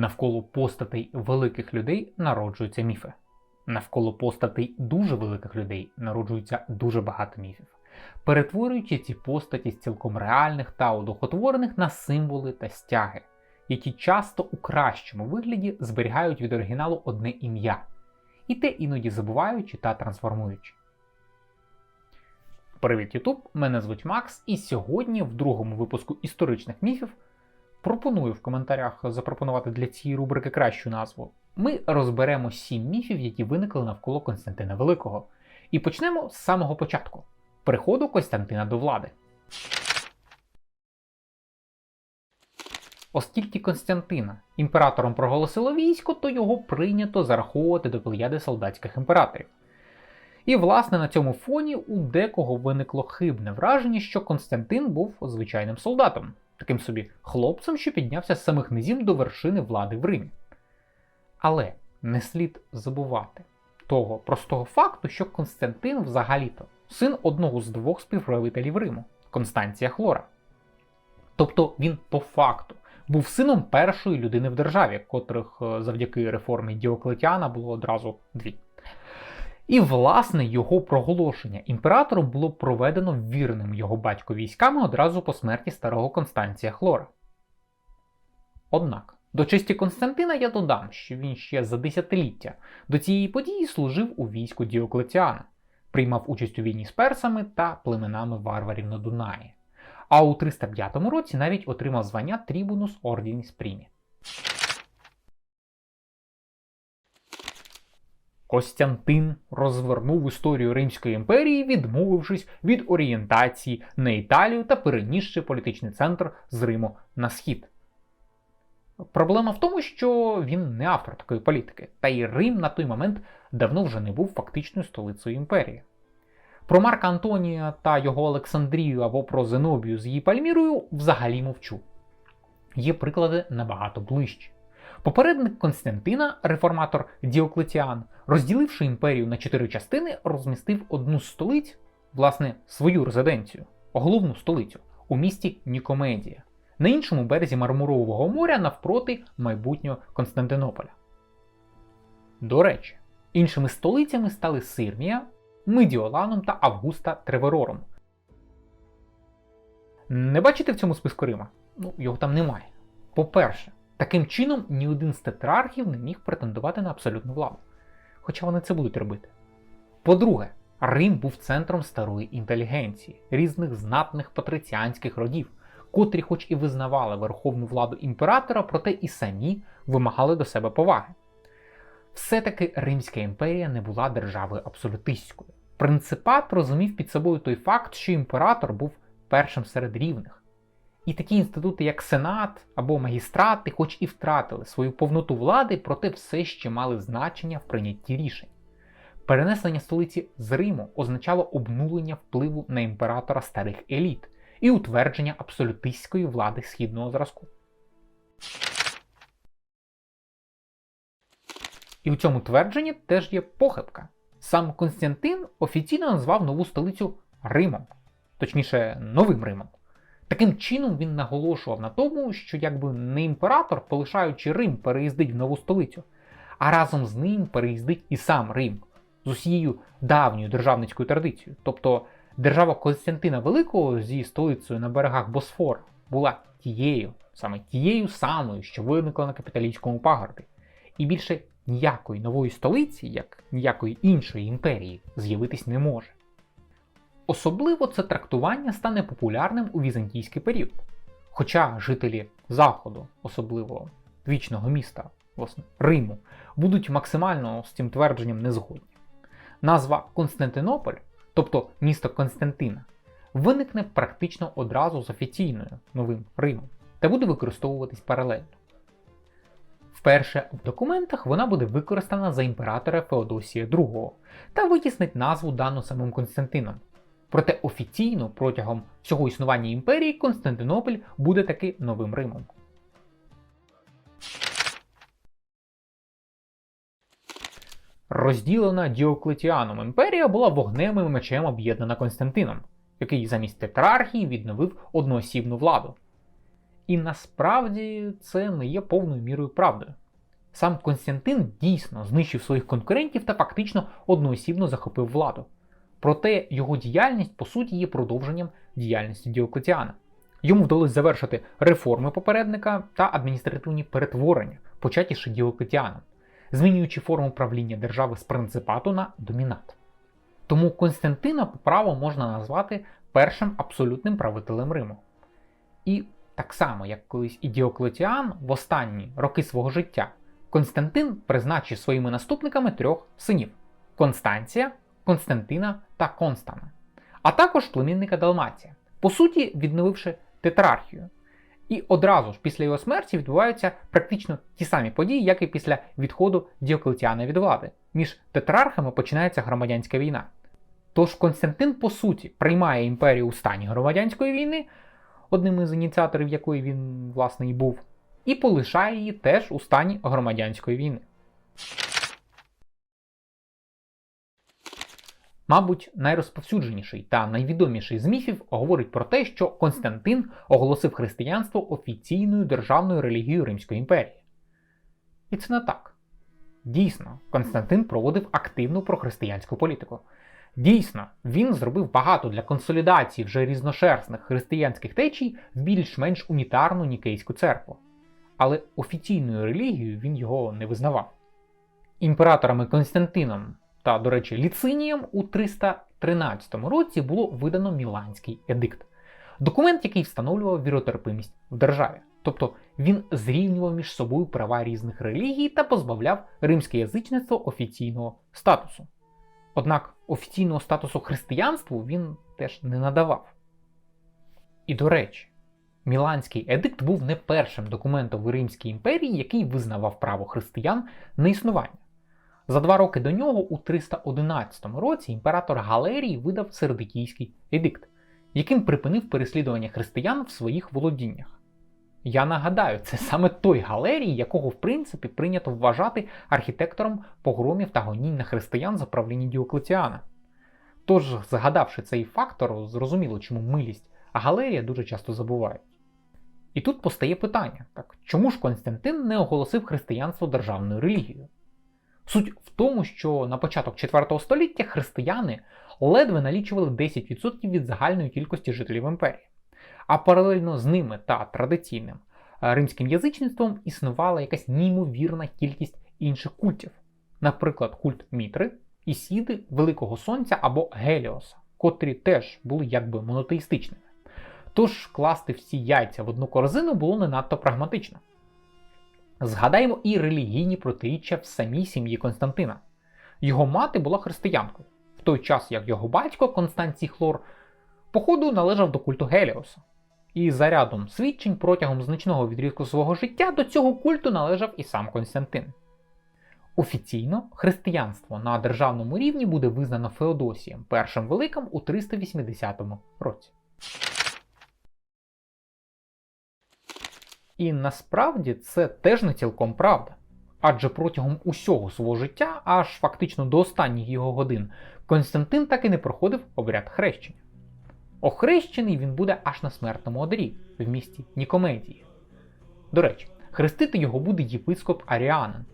Навколо постатей великих людей народжуються міфи. Навколо постатей дуже великих людей народжується дуже багато міфів, перетворюючи ці постаті з цілком реальних та одухотворених на символи та стяги, які часто у кращому вигляді зберігають від оригіналу одне ім'я, і те іноді забуваючи та трансформуючи. Привіт, Ютуб! Мене звуть Макс, і сьогодні, в другому випуску історичних міфів, пропоную в коментарях запропонувати для цієї рубрики кращу назву. Ми розберемо сім міфів, які виникли навколо Константина Великого. І почнемо з самого початку приходу Костянтина до влади. Оскільки Константина імператором проголосило військо, то його прийнято зараховувати до плеяди солдатських імператорів. І, власне, на цьому фоні у декого виникло хибне враження, що Константин був звичайним солдатом, таким собі хлопцем, що піднявся з самих низів до вершини влади в Римі. Але не слід забувати того простого факту, що Константин взагалі-то син одного з двох співправителів Риму Констанція Хлора. Тобто він по факту був сином першої людини в державі, котрих е, завдяки реформі Діоклетіана було одразу дві. І, власне, його проголошення імператором було проведено вірним його батько військами одразу по смерті старого Констанція Хлора. Однак, до честі Константина я додам, що він ще за десятиліття до цієї події служив у війську Діоклетіана, приймав участь у війні з персами та племенами варварів на Дунаї. А у 305 році навіть отримав звання Трибунус Ордініс Прімі. Костянтин розвернув історію Римської імперії, відмовившись від орієнтації на Італію та перенісши політичний центр з Риму на схід. Проблема в тому, що він не автор такої політики, та й Рим на той момент давно вже не був фактичною столицею імперії. Про Марка Антонія та його Олександрію або про Зенобію з її Пальмірою взагалі мовчу. Є приклади набагато ближчі. Попередник Константина, реформатор Діоклетіан, розділивши імперію на чотири частини, розмістив одну столиць, власне, свою резиденцію, головну столицю у місті Нікомедія, на іншому березі Мармурового моря навпроти майбутнього Константинополя. До речі, іншими столицями стали Сирмія, Медіоланом та Августа Треверором. Не бачите в цьому списку Рима? Ну, його там немає. По-перше, таким чином ні один з тетрархів не міг претендувати на абсолютну владу. Хоча вони це будуть робити. По-друге, Рим був центром старої інтелігенції, різних знатних патриціанських родів, котрі, хоч і визнавали верховну владу імператора, проте і самі вимагали до себе поваги. Все-таки Римська імперія не була державою абсолютистською. Принципат розумів під собою той факт, що імператор був першим серед рівних. І такі інститути, як Сенат або магістрати, хоч і втратили свою повноту влади, проте все ще мали значення в прийнятті рішень. Перенесення столиці з Риму означало обнулення впливу на імператора старих еліт і утвердження абсолютистської влади східного зразку. І у цьому твердженні теж є похибка. Сам Константин офіційно назвав нову столицю Римом, точніше, Новим Римом. Таким чином він наголошував на тому, що якби не імператор, полишаючи Рим, переїздить в нову столицю, а разом з ним переїздить і сам Рим з усією давньою державницькою традицією. Тобто держава Константина Великого зі столицею на берегах Босфора була тією, саме тією самою, що виникла на капіталійському пагорбі. І більше ніякої нової столиці, як ніякої іншої імперії, з'явитись не може. Особливо це трактування стане популярним у візантійський період. Хоча жителі Заходу, особливо вічного міста, власне, Риму, будуть максимально з цим твердженням не згодні. Назва Константинополь, тобто місто Константина, виникне практично одразу з офіційною новим Римом та буде використовуватись паралельно. Вперше в документах вона буде використана за імператора Феодосія II та витіснить назву дану самим Константином. Проте офіційно протягом всього існування імперії Константинополь буде таки новим Римом. Розділена Діоклетіаном імперія була вогнем і мечем об'єднана Константином, який замість тетрархії відновив одноосібну владу. І насправді це не є повною мірою правдою. Сам Константин дійсно знищив своїх конкурентів та фактично одноосібно захопив владу. Проте його діяльність по суті є продовженням діяльності Діоклетіана. Йому вдалося завершити реформи попередника та адміністративні перетворення, початі ще Діоклетіаном, змінюючи форму правління держави з принципату на домінат. Тому Константина по праву можна назвати першим абсолютним правителем Риму. І так само, як колись і Діоклетіан в останні роки свого життя, Константин призначив своїми наступниками трьох синів: Констанція, Константина та Констана, а також племінника Далмація, по суті, відновивши тетрархію. І одразу ж після його смерті відбуваються практично ті самі події, як і після відходу Діоклетіана від влади. Між тетрархами починається громадянська війна. Тож Константин, по суті, приймає імперію у стані громадянської війни, одним із ініціаторів якої він, власне, і був, і полишає її теж у стані громадянської війни. Мабуть, найрозповсюдженіший та найвідоміший з міфів говорить про те, що Константин оголосив християнство офіційною державною релігією Римської імперії. І це не так. Дійсно, Константин проводив активну прохристиянську політику. Дійсно, він зробив багато для консолідації вже різношерстних християнських течій в більш-менш унітарну Нікейську церкву. Але офіційною релігією він його не визнавав. Імператорами Константином та, до речі, Ліцинієм у 313 році було видано Міланський едикт, документ, який встановлював віротерпимість в державі. Тобто він зрівнював між собою права різних релігій та позбавляв римське язичництво офіційного статусу. Однак офіційного статусу християнству він теж не надавав. І до речі, Міланський едикт був не першим документом в Римській імперії, який визнавав право християн на існування. За два роки до нього, у 311 році, імператор Галерій видав Сердикійський едикт, яким припинив переслідування християн в своїх володіннях. Я нагадаю, це саме той Галерій, якого в принципі прийнято вважати архітектором погромів та гонінь на християн за правління Діоклетіана. Тож, згадавши цей фактор, зрозуміло, чому милість Галерія дуже часто забувають. І тут постає питання: так чому ж Константин не оголосив християнство державною релігією? Суть в тому, що на початок 4 століття християни ледве налічували 10% від загальної кількості жителів імперії. А паралельно з ними та традиційним римським язичництвом існувала якась неймовірна кількість інших культів, наприклад, культ Мітри, Ісіди, Великого Сонця або Геліоса, котрі теж були якби монотеїстичними. Тож класти всі яйця в одну корзину було не надто прагматично. Згадаємо і релігійні протиріччя в самій сім'ї Константина. Його мати була християнкою, в той час як його батько Констанцій Хлор, походу належав до культу Геліоса. І за рядом свідчень протягом значного відрізку свого життя до цього культу належав і сам Константин. Офіційно християнство на державному рівні буде визнано Феодосієм Першим Великим у 380 році. І насправді це теж не цілком правда. Адже протягом усього свого життя, аж фактично до останніх його годин, Константин так і не проходив обряд хрещення. Охрещений він буде аж на смертному одрі в місті Нікомедії. До речі, хрестити його буде єпископ Аріанин.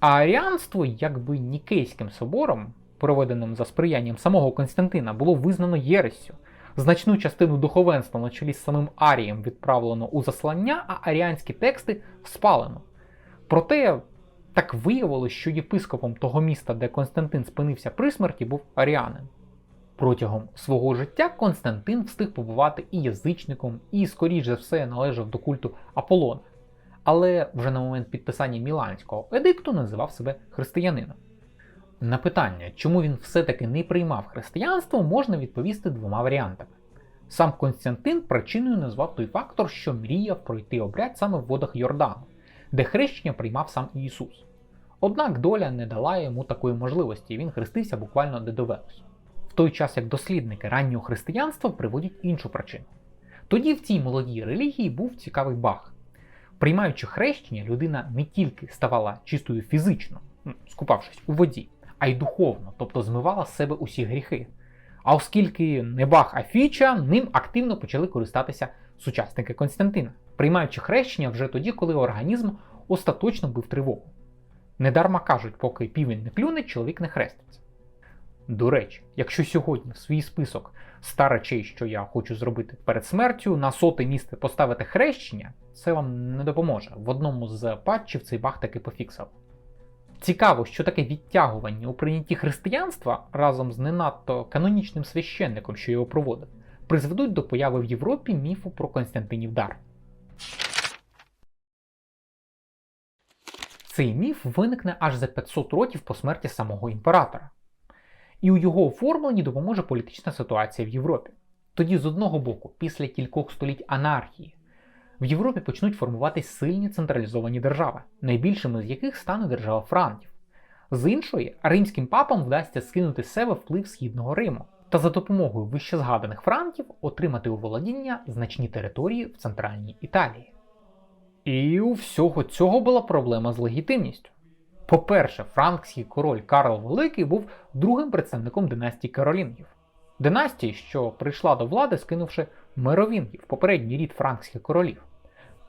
А аріанство, якби Нікейським собором, проведеним за сприянням самого Константина, було визнано єрессю. Значну частину духовенства на чолі з самим Арієм відправлено у заслання, а аріанські тексти спалено. Проте так виявилось, що єпископом того міста, де Константин спинився при смерті, був Аріанин. Протягом свого життя Константин встиг побувати і язичником, і, скоріш за все, належав до культу Аполлона. Але вже на момент підписання Міланського едикту називав себе християнином. На питання, чому він все-таки не приймав християнство, можна відповісти двома варіантами. Сам Константин причиною назвав той фактор, що мріяв пройти обряд саме в водах Йордану, де хрещення приймав сам Ісус. Однак доля не дала йому такої можливості, і він хрестився буквально де довелось. В той час як дослідники раннього християнства приводять іншу причину. Тоді в цій молодій релігії був цікавий баг. Приймаючи хрещення, людина не тільки ставала чистою фізично, скупавшись у воді, а й духовно, тобто змивала з себе усі гріхи. А оскільки не баг, а фіча, ним активно почали користатися сучасники Константина, приймаючи хрещення вже тоді, коли організм остаточно бив тривогу. Недарма кажуть, поки півень не клюне, чоловік не хреститься. До речі, якщо сьогодні в свій список ста що я хочу зробити перед смертю, на соте місце поставити хрещення, це вам не допоможе. В одному з патчів цей баг таки пофіксав. Цікаво, що таке відтягування у прийнятті християнства разом з не надто канонічним священником, що його проводив, призведуть до появи в Європі міфу про Константинів дар. Цей міф виникне аж за 500 років по смерті самого імператора. І у його оформленні допоможе політична ситуація в Європі. Тоді, з одного боку, після кількох століть анархії, в Європі почнуть формуватись сильні централізовані держави, найбільшими з яких стане держава Франків. З іншої, римським папам вдасться скинути з себе вплив східного Риму та за допомогою вищезгаданих франків отримати у володіння значні території в центральній Італії. І у всього цього була проблема з легітимністю. По-перше, франкський король Карл Великий був другим представником династії Каролінгів. Династії, що прийшла до влади, скинувши меровінгів, попередній рід франкських королів.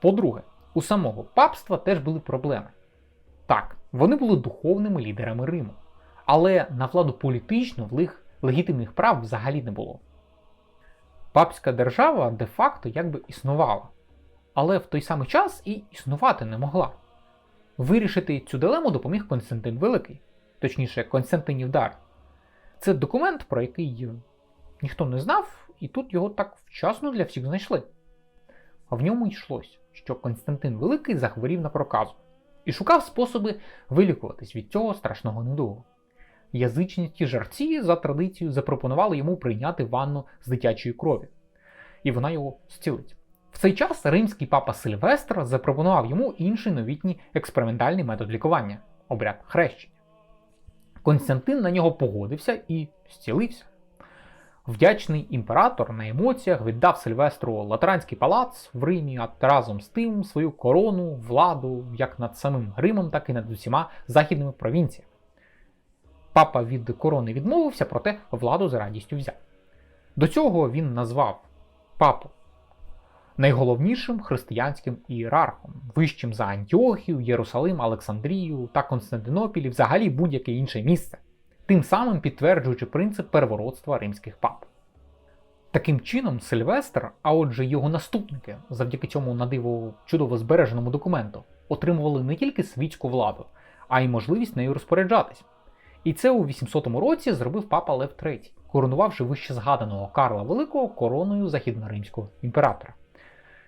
По-друге, у самого папства теж були проблеми. Так, вони були духовними лідерами Риму, але на владу політичну в них легітимних прав взагалі не було. Папська держава де-факто якби існувала, але в той самий час і існувати не могла. Вирішити цю дилему допоміг Константин Великий, точніше, Константинів дар. Це документ, про який ніхто не знав, і тут його так вчасно для всіх знайшли. А в ньому йшлось, що Константин Великий захворів на проказу і шукав способи вилікуватись від цього страшного недугу. Язичницькі жарці за традицією запропонували йому прийняти ванну з дитячої крові, і вона його зцілить. В цей час римський папа Сильвестр запропонував йому інший новітній експериментальний метод лікування обряд хрещення. Константин на нього погодився і зцілився. Вдячний імператор на емоціях віддав Сильвестру Латеранський палац в Римі, а разом з тим свою корону, владу як над самим Римом, так і над усіма західними провінціями. Папа від корони відмовився, проте владу з радістю взяв. До цього він назвав папу найголовнішим християнським ієрархом, вищим за Антіохію, Єрусалим, Олександрію та Константинопіль і взагалі будь-яке інше місце, тим самим підтверджуючи принцип первородства римських пап. Таким чином, Сильвестр, а отже його наступники, завдяки цьому на диво чудово збереженому документу, отримували не тільки світську владу, а й можливість нею розпоряджатись. І це у 800 році зробив папа Лев III, коронувавши вище згаданого Карла Великого короною західноримського імператора.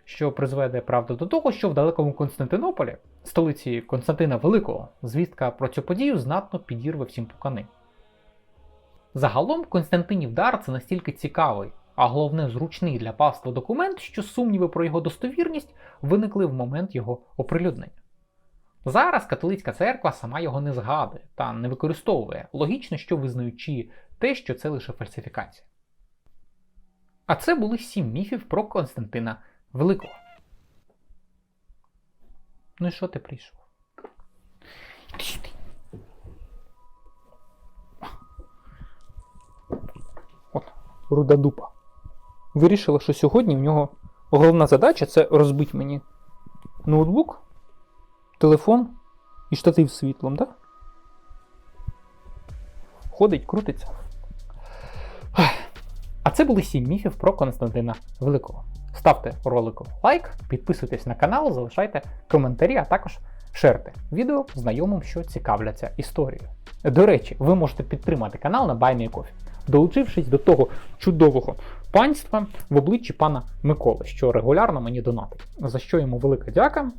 Що призведе правда до того, що в далекому Константинополі, столиці Константина Великого, звістка про цю подію знатно підірве всім пукани. Загалом Константинів дар це настільки цікавий, а головне зручний для павства документ, що сумніви про його достовірність виникли в момент його оприлюднення. Зараз католицька церква сама його не згадує та не використовує, логічно, що визнаючи те, що це лише фальсифікація. А це були сім міфів про Константина Великого. Ну і що ти прийшов? Іди сюди. От, руда дупа. Вирішила, що сьогодні в нього головна задача це розбити мені ноутбук, телефон і штатив з світлом, так? Ходить, крутиться. А це були сім міфів про Константина Великого. Ставте ролику лайк, підписуйтесь на канал, залишайте коментарі, а також шерте відео знайомим, що цікавляться історією. До речі, ви можете підтримати канал на BuyMeCoffee, долучившись до того чудового панства в обличчі пана Миколи, що регулярно мені донатить. За що йому велика дяка.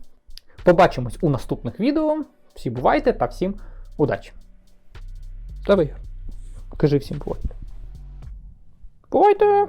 Побачимось у наступних відео. Всі бувайте та всім удачі! Давай, кажи всім бувайте. Бувайте!